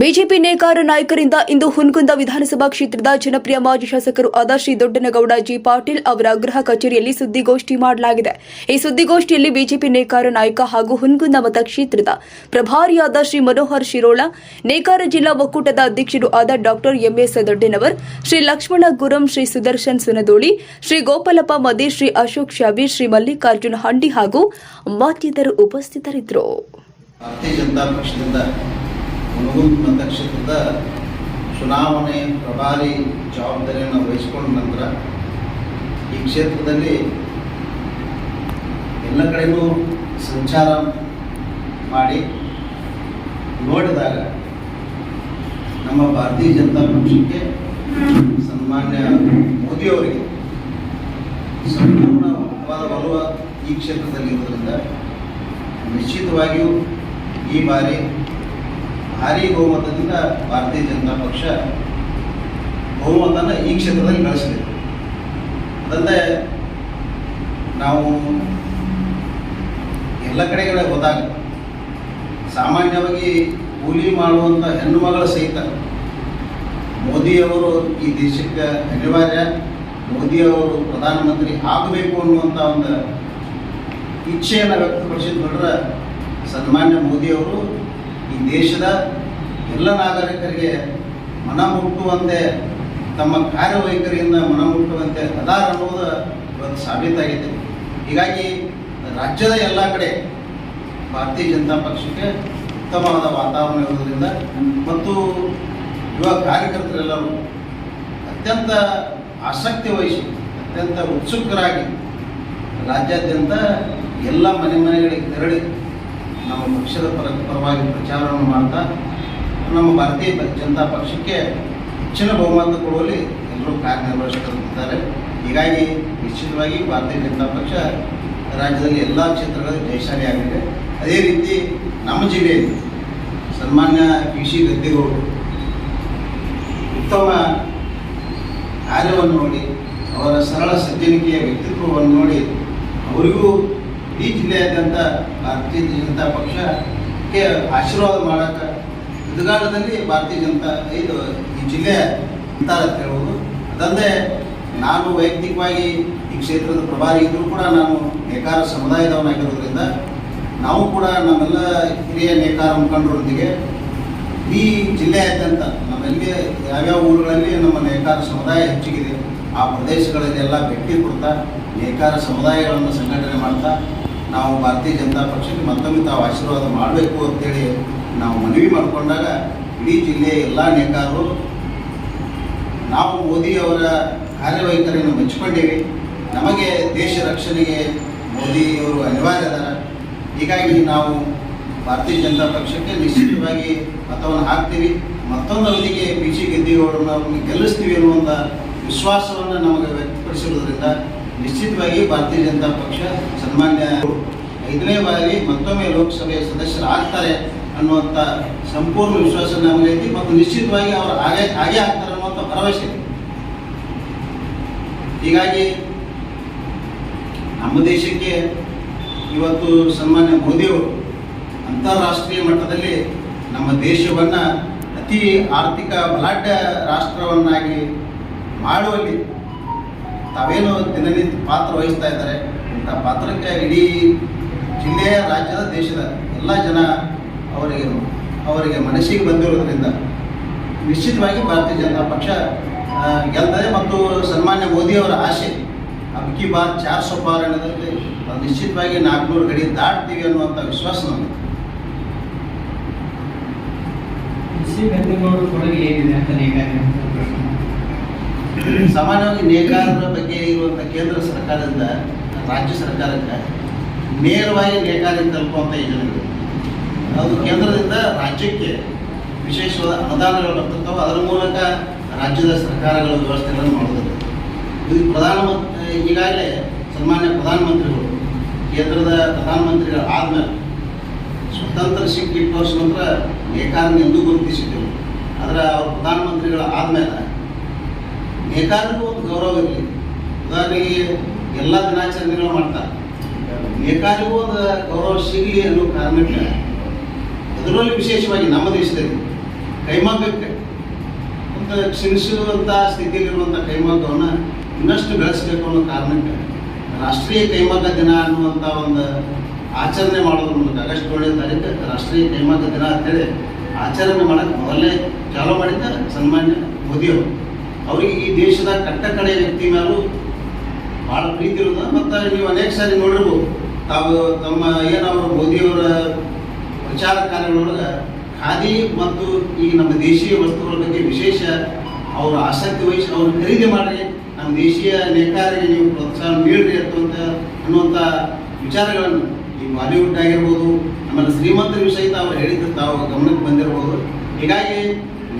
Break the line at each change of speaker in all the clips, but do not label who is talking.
BJP ನೇಕಾರ ನಾಯಕರಿಂದ ಇಂದು ಹುನಗುಂದ ವಿಧಾನಸಭಾ ಕ್ಷೇತ್ರದ ಜನಪ್ರಿಯ ಮಾಜಿ ಶಾಸಕರು ಆದ ಶ್ರೀ ದೊಡ್ಡನಗೌಡ ಜಿ ಪಾಟೀಲ್ ಅವರ ಗೃಹ ಕಚೇರಿಯಲ್ಲಿ ಸುದ್ದಿಗೋಷ್ಠಿ ಮಾಡಲಾಗಿದೆ. ಈ ಸುದ್ದಿಗೋಷ್ಠಿಯಲ್ಲಿ ಬಿಜೆಪಿ ನೇಕಾರ ನಾಯಕ ಹಾಗೂ ಹುನಗುಂದ ಮತಕ್ಷೇತ್ರದ ಪ್ರಭಾರಿಯಾದ ಶ್ರೀ ಮನೋಹರ್ ಶಿರೋಳ, ನೇಕಾರ ಜಿಲ್ಲಾ ಒಕ್ಕೂಟದ ಅಧ್ಯಕ್ಷರು ಆದ doctor M S Doddanavar, Shri Lakshmana Guram, Shri Sudarshan Sunadoli, Shri Gopalappa Madi Shri Ashok ಶಾಬಿ Shri Mallikarjuna ಹಂಡಿ ಹಾಗೂ ಮತ್ತಿತರರು ಉಪಸ್ಥಿತರಿದ್ದರು.
ಮುನಗುಂದ ಮತಕ್ಷೇತ್ರದ ಚುನಾವಣೆ ಪ್ರಭಾರಿ ಜವಾಬ್ದಾರಿಯನ್ನು ವಹಿಸಿಕೊಂಡ ನಂತರ ಈ ಕ್ಷೇತ್ರದಲ್ಲಿ ಎಲ್ಲ ಕಡೆಗೂ ಸಂಚಾರ ಮಾಡಿ ನೋಡಿದಾಗ ನಮ್ಮ ಭಾರತೀಯ ಜನತಾ ಪಕ್ಷಕ್ಕೆ ಸನ್ಮಾನ್ಯ ಮೋದಿಯವರಿಗೆ ಸಂಪೂರ್ಣವಾದ ಒಲವು ಈ ಕ್ಷೇತ್ರದಲ್ಲಿ ನಿಶ್ಚಿತವಾಗಿಯೂ ಈ ಬಾರಿ ಭಾರಿ ಬಹುಮತದಿಂದ ಭಾರತೀಯ ಜನತಾ ಪಕ್ಷ ಬಹುಮತನ ಈ ಕ್ಷೇತ್ರದಲ್ಲಿ ಗಳಿಸಿದೆ. ಅದಲ್ಲದೆ ನಾವು ಎಲ್ಲ ಕಡೆಗಳ ಹೋದಾಗ ಸಾಮಾನ್ಯವಾಗಿ ಕೂಲಿ ಮಾಡುವಂಥ ಹೆಣ್ಣು ಮಗಳ ಸಹಿತ ಮೋದಿಯವರು ಈ ದೇಶಕ್ಕೆ ಅನಿವಾರ್ಯ, ಮೋದಿಯವರು ಪ್ರಧಾನಮಂತ್ರಿ ಆಗಬೇಕು ಅನ್ನುವಂಥ ಒಂದು ಇಚ್ಛೆಯನ್ನು ವ್ಯಕ್ತಪಡಿಸಿದ ನೋಡ್ರೆ ಸನ್ಮಾನ್ಯ ಮೋದಿಯವರು ಈ ದೇಶದ ಎಲ್ಲ ನಾಗರಿಕರಿಗೆ ಮನ ಮುಟ್ಟುವಂತೆ ತಮ್ಮ ಕಾರ್ಯವೈಖರಿಯಿಂದ ಮನ ಮುಟ್ಟುವಂತೆ ಅದಾರ ಅನ್ನೋದು ಇವತ್ತು ಸಾಬೀತಾಗಿದೆ. ಹೀಗಾಗಿ ರಾಜ್ಯದ ಎಲ್ಲ ಕಡೆ ಭಾರತೀಯ ಜನತಾ ಪಕ್ಷಕ್ಕೆ ಉತ್ತಮವಾದ ವಾತಾವರಣ ಇರುವುದರಿಂದ ಮತ್ತು ಯುವ ಕಾರ್ಯಕರ್ತರೆಲ್ಲರೂ ಅತ್ಯಂತ ಆಸಕ್ತಿ ವಹಿಸಿ, ಅತ್ಯಂತ ಉತ್ಸುಕರಾಗಿ ರಾಜ್ಯಾದ್ಯಂತ ಎಲ್ಲ ಮನೆ ಮನೆಗಳಿಗೆ ತೆರಳಿ ನಮ್ಮ ಪಕ್ಷದ ಪರ, ಪರವಾಗಿ ಪ್ರಚಾರವನ್ನು ಮಾಡ್ತಾ, ನಮ್ಮ ಭಾರತೀಯ ಜನತಾ ಪಕ್ಷಕ್ಕೆ ಹೆಚ್ಚಿನ ಬಹುಮತ ಕೊಡುವಲ್ಲಿ ಎಲ್ಲರೂ ಕಾರ್ಯನಿರ್ವಹಿಸುತ್ತಿದ್ದಾರೆ. ಹೀಗಾಗಿ ನಿಶ್ಚಿತವಾಗಿ ಭಾರತೀಯ ಜನತಾ ಪಕ್ಷ ರಾಜ್ಯದಲ್ಲಿ ಎಲ್ಲ ಕ್ಷೇತ್ರಗಳಲ್ಲಿ ಜಯಶಾಲಿ ಆಗಿದೆ ಅದೇ ರೀತಿ ನಮ್ಮ ಜಿಲ್ಲೆಯಲ್ಲಿ ಸನ್ಮಾನ್ಯ ಪಿ. ಸಿ. ಗದ್ದೆಗೌಡರು ಉತ್ತಮ ಕಾರ್ಯವನ್ನು ನೋಡಿ, ಅವರ ಸರಳ ಸಜ್ಜನಿಕೆಯ ವ್ಯಕ್ತಿತ್ವವನ್ನು ನೋಡಿ, ಅವರಿಗೂ ಇಡೀ ಜಿಲ್ಲೆಯಾದ್ಯಂತ ಭಾರತೀಯ ಜನತಾ ಪಕ್ಷಕ್ಕೆ ಆಶೀರ್ವಾದ ಮಾಡೋಕ್ಕೆ ಇದುಗಾಲದಲ್ಲಿ ಭಾರತೀಯ ಜನತಾ, ಇದು ಈ ಜಿಲ್ಲೆ ಅಂತಾರ ಅಂತ ಹೇಳ್ಬೋದು. ಅದಲ್ಲದೆ ನಾನು ವೈಯಕ್ತಿಕವಾಗಿ ಈ ಕ್ಷೇತ್ರದ ಪ್ರಭಾರಿ ಇದ್ದರೂ ಕೂಡ ನಾನು ನೇಕಾರ ಸಮುದಾಯದವನಾಗಿರೋದ್ರಿಂದ ನಾವು ಕೂಡ ನಮ್ಮೆಲ್ಲ ಹಿರಿಯ ನೇಕಾರ ಮುಖಂಡರೊಂದಿಗೆ ಈ ಜಿಲ್ಲೆಯಾದ್ಯಂತ ನಮ್ಮೆಲ್ಲಿ ಯಾವ್ಯಾವ ಊರುಗಳಲ್ಲಿ ನಮ್ಮ ನೇಕಾರ ಸಮುದಾಯ ಹೆಚ್ಚಿಗಿದೆ, ಆ ಪ್ರದೇಶಗಳಲ್ಲೆಲ್ಲ ಭೇಟಿ ಕೊಡ್ತಾ ನೇಕಾರ ಸಮುದಾಯಗಳನ್ನು ಸಂಘಟನೆ ಮಾಡ್ತಾ ನಾವು ಭಾರತೀಯ ಜನತಾ ಪಕ್ಷಕ್ಕೆ ಮತ್ತೊಮ್ಮೆ ತಾವು ಆಶೀರ್ವಾದ ಮಾಡಬೇಕು ಅಂತೇಳಿ ನಾವು ಮನವಿ ಮಾಡಿಕೊಂಡಾಗ ಇಡೀ ಜಿಲ್ಲೆಯ ಎಲ್ಲ ನೇಕಾರರು ನಾವು ಮೋದಿಯವರ ಕಾರ್ಯವೈಖರಿಯನ್ನು ಮೆಚ್ಚಿಕೊಂಡೇವೆ. ನಮಗೆ ದೇಶ ರಕ್ಷಣೆಗೆ ಮೋದಿಯವರು ಅನಿವಾರ್ಯ ಅದಾರ. ಹೀಗಾಗಿ ನಾವು ಭಾರತೀಯ ಜನತಾ ಪಕ್ಷಕ್ಕೆ ನಿಶ್ಚಿತವಾಗಿ ಮತವನ್ನು ಹಾಕ್ತೀವಿ. ಮತ್ತೊಂದು ಅವಧಿಗೆ ಪಿ ಜಿ ಗೆದ್ದಿಗೌಡರನ್ನ ಅವ್ರನ್ನ ಗೆಲ್ಲಿಸ್ತೀವಿ ಅನ್ನುವಂಥ ವಿಶ್ವಾಸವನ್ನು ನಮಗೆ ವ್ಯಕ್ತಪಡಿಸಿರೋದ್ರಿಂದ ನಿಶ್ಚಿತವಾಗಿ ಭಾರತೀಯ ಜನತಾ ಪಕ್ಷ ಸನ್ಮಾನ್ಯ ಐದನೇ ಬಾರಿ ಮತ್ತೊಮ್ಮೆ ಲೋಕಸಭೆಯ ಸದಸ್ಯರಾಗ್ತಾರೆ ಅನ್ನುವಂಥ ಸಂಪೂರ್ಣ ವಿಶ್ವಾಸ ನಮಗೈತಿ ಮತ್ತು ನಿಶ್ಚಿತವಾಗಿ ಅವರು ಹಾಗೆ ಹಾಗೆ ಆಗ್ತಾರೆ ಅನ್ನುವಂಥ ಭರವಸೆ ಹೀಗಾಗಿ ನಮ್ಮ ದೇಶಕ್ಕೆ ಇವತ್ತು ಸನ್ಮಾನ್ಯ ಮೋದಿಯವರು ಅಂತಾರಾಷ್ಟ್ರೀಯ ಮಟ್ಟದಲ್ಲಿ ನಮ್ಮ ದೇಶವನ್ನು ಅತಿ ಆರ್ಥಿಕ ಬಲಾಢ್ಯ ರಾಷ್ಟ್ರವನ್ನಾಗಿ ಮಾಡುವಲ್ಲಿ ತಾವೇನು ದಿನನಿತ್ಯ ಪಾತ್ರ ವಹಿಸ್ತಾ ಇದ್ದಾರೆ. ಇಂಥ ಪಾತ್ರಕ್ಕೆ ಇಡೀ ಜಿಲ್ಲೆಯ, ರಾಜ್ಯದ, ದೇಶದ ಎಲ್ಲ ಜನ ಅವರಿಗೆ ಅವರಿಗೆ ಮನಸ್ಸಿಗೆ ಬಂದಿರೋದ್ರಿಂದ ನಿಶ್ಚಿತವಾಗಿ ಭಾರತೀಯ ಜನತಾ ಪಕ್ಷ ಗೆಲ್ತದೆ ಮತ್ತು ಸನ್ಮಾನ್ಯ ಮೋದಿಯವರ ಆಸೆ ಅಬ್ಕಿ ಬಾರ್ ಚಾರ್ ಸೊ ಪಾರ್ ಅದು ನಿಶ್ಚಿತವಾಗಿ ನಾಲ್ಕುನೂರು ಗಡಿ ದಾಟ್ತೀವಿ ಅನ್ನುವಂಥ ವಿಶ್ವಾಸ ನಮಗೆ.
ಸಿ. ಗದ್ದೆಗಳು ಕೊಡುಗೆ ಏನಿದೆ ಅಂತ ನೇಕಾರಿಕ
ಸಾಮಾನ್ಯವಾಗಿ ನೇಕಾರರ ಬಗ್ಗೆ ಇರುವಂಥ ಕೇಂದ್ರ ಸರ್ಕಾರದಿಂದ, ರಾಜ್ಯ ಸರ್ಕಾರಕ್ಕೆ ನೇರವಾಗಿ ನೇಕಾರಿಗೆ ತಲುಪುವಂಥ ಯೋಜನೆಗಳು ಅದು ಕೇಂದ್ರದಿಂದ ರಾಜ್ಯಕ್ಕೆ ವಿಶೇಷವಾದ ಅನುದಾನಗಳು ಬರ್ತಿರ್ತಾವೆ ಅದರ ಮೂಲಕ ರಾಜ್ಯದ ಸರ್ಕಾರಗಳ ವ್ಯವಸ್ಥೆಗಳನ್ನು ಮಾಡೋದು ಇದು ಪ್ರಧಾನಮಂತ್ರಿ, ಈಗಾಗಲೇ ಸನ್ಮಾನ್ಯ ಪ್ರಧಾನಮಂತ್ರಿಗಳು, ಕೇಂದ್ರದ ಪ್ರಧಾನಮಂತ್ರಿಗಳ ಆದಮೇಲೆ ಸ್ವತಂತ್ರ ಸಿಕ್ಕಿಟ್ಟು ವರ್ಷ ನಂತರ ನೇಕಾರನ ಎಂದೂ ಗುರುತಿಸಿದ್ದೆವು. ಆದರೆ ಅವರು ಪ್ರಧಾನಮಂತ್ರಿಗಳು ಆದಮೇಲೆ ನೇಕಾರರಿಗೂ ಒಂದು ಗೌರವ ಇರಲಿ. ಉದಾಹರಣೆಗೆ ಎಲ್ಲ ದಿನಾಚರಣೆಗಳು ಮಾಡ್ತಾರೆ. ನೇಕಾರಿಗೂ ಒಂದು ಗೌರವ ಸಿಗಲಿ ಅನ್ನೋ ಕಾರಣಕ್ಕೆ ಅದರಲ್ಲಿ ವಿಶೇಷವಾಗಿ ನಮ್ಮ ದೇಶದಲ್ಲಿ ಕೈಮಗ್ಗಕ್ಕೆ ಒಂದು ಕ್ಷೀಣಿಸುವಂಥ ಸ್ಥಿತಿಯಲ್ಲಿರುವಂಥ ಕೈಮಗ್ಗವನ್ನು ಇನ್ನಷ್ಟು ಬೆಳೆಸಬೇಕು ಅನ್ನೋ ಕಾರಣಕ್ಕೆ ರಾಷ್ಟ್ರೀಯ ಕೈಮಗ್ಗ ದಿನ ಅನ್ನುವಂಥ ಒಂದು ಆಚರಣೆ ಮಾಡೋದ್ರ ಮೂಲಕ ಆಗಸ್ಟ್ ಏಳನೇ ತಾರೀಕು ರಾಷ್ಟ್ರೀಯ ಕೈಮಗ್ಗ ದಿನ ಅಂತೇಳಿ ಆಚರಣೆ ಮಾಡಕ್ಕೆ ಮೊದಲೇ ಚಾಲೂ ಮಾಡಿದ್ದ ಸನ್ಮಾನ್ಯ ಮೋದಿಯವರು. ಅವರಿಗೆ ಈ ದೇಶದ ಕಟ್ಟ ಕಡೆಯ ವ್ಯಕ್ತಿ ಮೇಲೂ ಭಾಳ ಪ್ರೀತಿ ಇರೋದು ಮತ್ತು ನೀವು ಅನೇಕ ಸಾರಿ ನೋಡಿರ್ಬೋದು, ತಾವು ತಮ್ಮ ಏನವರು ಮೋದಿಯವರ ಪ್ರಚಾರ ಕಾರ್ಯಗಳೊಳಗೆ ಖಾದಿ ಮತ್ತು ಈ ನಮ್ಮ ದೇಶೀಯ ವಸ್ತುಗಳ ಬಗ್ಗೆ ವಿಶೇಷ ಅವರು ಆಸಕ್ತಿ ವಹಿಸಿ ಅವ್ರು ಖರೀದಿ ಮಾಡಿರಿ ನಮ್ಮ ದೇಶೀಯ ನೇಕಾರಿಗೆ ನೀವು ಪ್ರೋತ್ಸಾಹ ನೀಡ್ರಿ ಅಂತ ಅನ್ನುವಂಥ ವಿಚಾರಗಳನ್ನು ಈ ಬಾಲಿವುಡ್ ಆಗಿರ್ಬೋದು, ಆಮೇಲೆ ಶ್ರೀಮಂತರ ವಿಷಯ ಅವ್ರು ಹೇಳಿದ್ದು ತಾವು ಗಮನಕ್ಕೆ ಬಂದಿರ್ಬೋದು. ಹೀಗಾಗಿ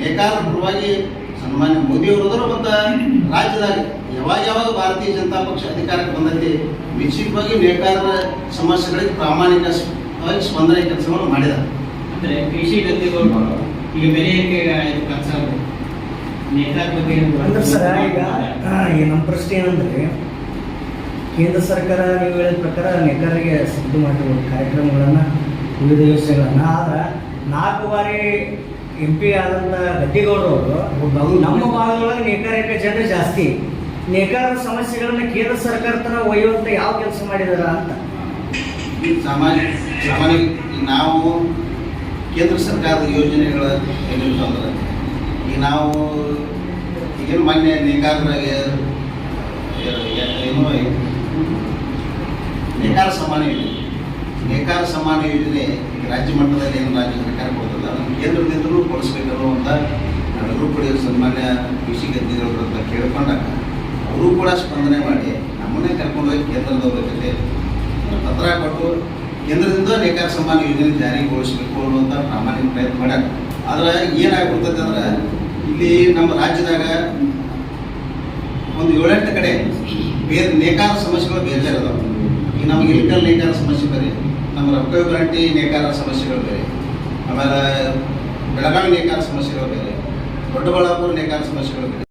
ನೇಕಾರ ಪರವಾಗಿ ಸನ್ಮಾನ್ಯ ಮೋದಿ ಅವರು ಮತ್ತು ರಾಜ್ಯದಾಗ ಯಾವಾಗ ಯಾವಾಗ ಭಾರತೀಯ ಜನತಾ ಪಕ್ಷ ಅಧಿಕಾರಕ್ಕೆ ಬಂದೈತಿ ನಿಶ್ಚಿತವಾಗಿ ನೇಕಾರರ ಸಮಸ್ಯೆಗಳಿಗೆ ಪ್ರಾಮಾಣಿಕವಾಗಿ ಸ್ಪಂದನೆ ಕೆಲಸವನ್ನು ಮಾಡಿದ್ದಾರೆ.
ಅಂದ್ರೆ ಕೃಷಿ ಗದ್ದೆಗಳು ಈಗ ಬೆಲೆ ಬಗ್ಗೆ ಏನು
ಅಂದ್ರೆ ಸರ್ ಈಗ ಆ, ಈ ನಮ್ಮ ಪ್ರಶ್ನೆ ಏನಂದ್ರೆ ಕೇಂದ್ರ ಸರ್ಕಾರ ನೀವು ಹೇಳಿದ ಪ್ರಕಾರ ನೇಕಾರರಿಗೆ ಸಿದ್ಧ ಮಾಡಿರುವ ಕಾರ್ಯಕ್ರಮಗಳನ್ನು ವಿವಿಧ ಯೋಜನೆಗಳನ್ನು ಆದ್ರೆ ನಾಲ್ಕು ಬಾರಿ ಎಂ ಪಿ ಆದಂಥ ಗದ್ದಿಗೌಡರು ನಮ್ಮ ಭಾಗದೊಳಗೆ ನೇಕಾರಿಕ ಜನರು ಜಾಸ್ತಿ. ನೇಕಾರ ಸಮಸ್ಯೆಗಳನ್ನ ಕೇಂದ್ರ ಸರ್ಕಾರ ತರ ಒಯ್ಯುವಂತ ಯಾವ ಕೆಲಸ ಮಾಡಿದಾರ ಅಂತ.
ಸಾಮಾನ್ಯ ಸಾಮಾನ್ಯ ನಾವು ಕೇಂದ್ರ ಸರ್ಕಾರದ ಯೋಜನೆಗಳ ಏನಿರ್ತಂದ್ರೆ ಈಗ ನಾವು ಏನು ಮೊನ್ನೆ ನೇಕಾರರಾಗೆ, ಏನು ನೇಕಾರ ಸಮಾನ ಯೋಜನೆ. ನೇಕಾರ ಸಮಾನ ಯೋಜನೆ ರಾಜ್ಯ ಮಟ್ಟದಲ್ಲಿ ಏನು ರಾಜ್ಯ ಸರ್ಕಾರ ಕೊಡ್ತದೆ ಅದನ್ನು ಕೇಂದ್ರದಿಂದಲೂ ಕೊಡಿಸ್ಬೇಕು ಅನ್ನುವಂಥ ನಾವೆಲ್ಲರೂ ಕೂಡ ಸನ್ಮಾನ್ಯ ಕೃಷಿ ಹತ್ರ ಕೇಳ್ಕೊಂಡಾಗ ಅವರು ಕೂಡ ಸ್ಪಂದನೆ ಮಾಡಿ ನಮ್ಮನ್ನೇ ಕರ್ಕೊಂಡು ಹೋಗಿ ಕೇಂದ್ರದವ್ರ ಜೊತೆ ಪತ್ರ ಕೊಟ್ಟು ಕೇಂದ್ರದಿಂದ ನೇಕಾರ ಸಮ್ಮಾನ ಯೋಜನೆ ಜಾರಿಗೊಳಿಸಬೇಕು ಅನ್ನುವಂಥ ಪ್ರಾಮಾಣಿಕ ಪ್ರಯತ್ನ ಮಾಡ್ಯಾರ. ಆದರೆ ಏನಾಗ್ಬಿಡ್ತೈತೆ ಅಂದ್ರೆ ಇಲ್ಲಿ ನಮ್ಮ ರಾಜ್ಯದಾಗ ಒಂದು ಏಳೆಂಟು ಕಡೆ ಬೇರೆ ನೇಕಾರ ಸಮಸ್ಯೆಗಳು ಅದಾವೆ. ಈಗ ನಮ್ಗೆ ಇಲ್ಕಲ್ ನೇಕಾರ ಸಮಸ್ಯೆ ಬೇರೆ. ನಮ್ಮ ರೊಕ್ಕ ಗ್ರಾಂಟಿ ನೇಕಾರ ಸಮಸ್ಯೆಗಳು ಬೇರೆ ಆಮೇಲೆ ಬೆಳಗಾವಿ ನೇಕಾರ ಸಮಸ್ಯೆಗಳು ಬೇರೆ ದೊಡ್ಡಬಳ್ಳಾಪುರ ನೇಕಾರ ಸಮಸ್ಯೆಗಳು ಬೇರೆ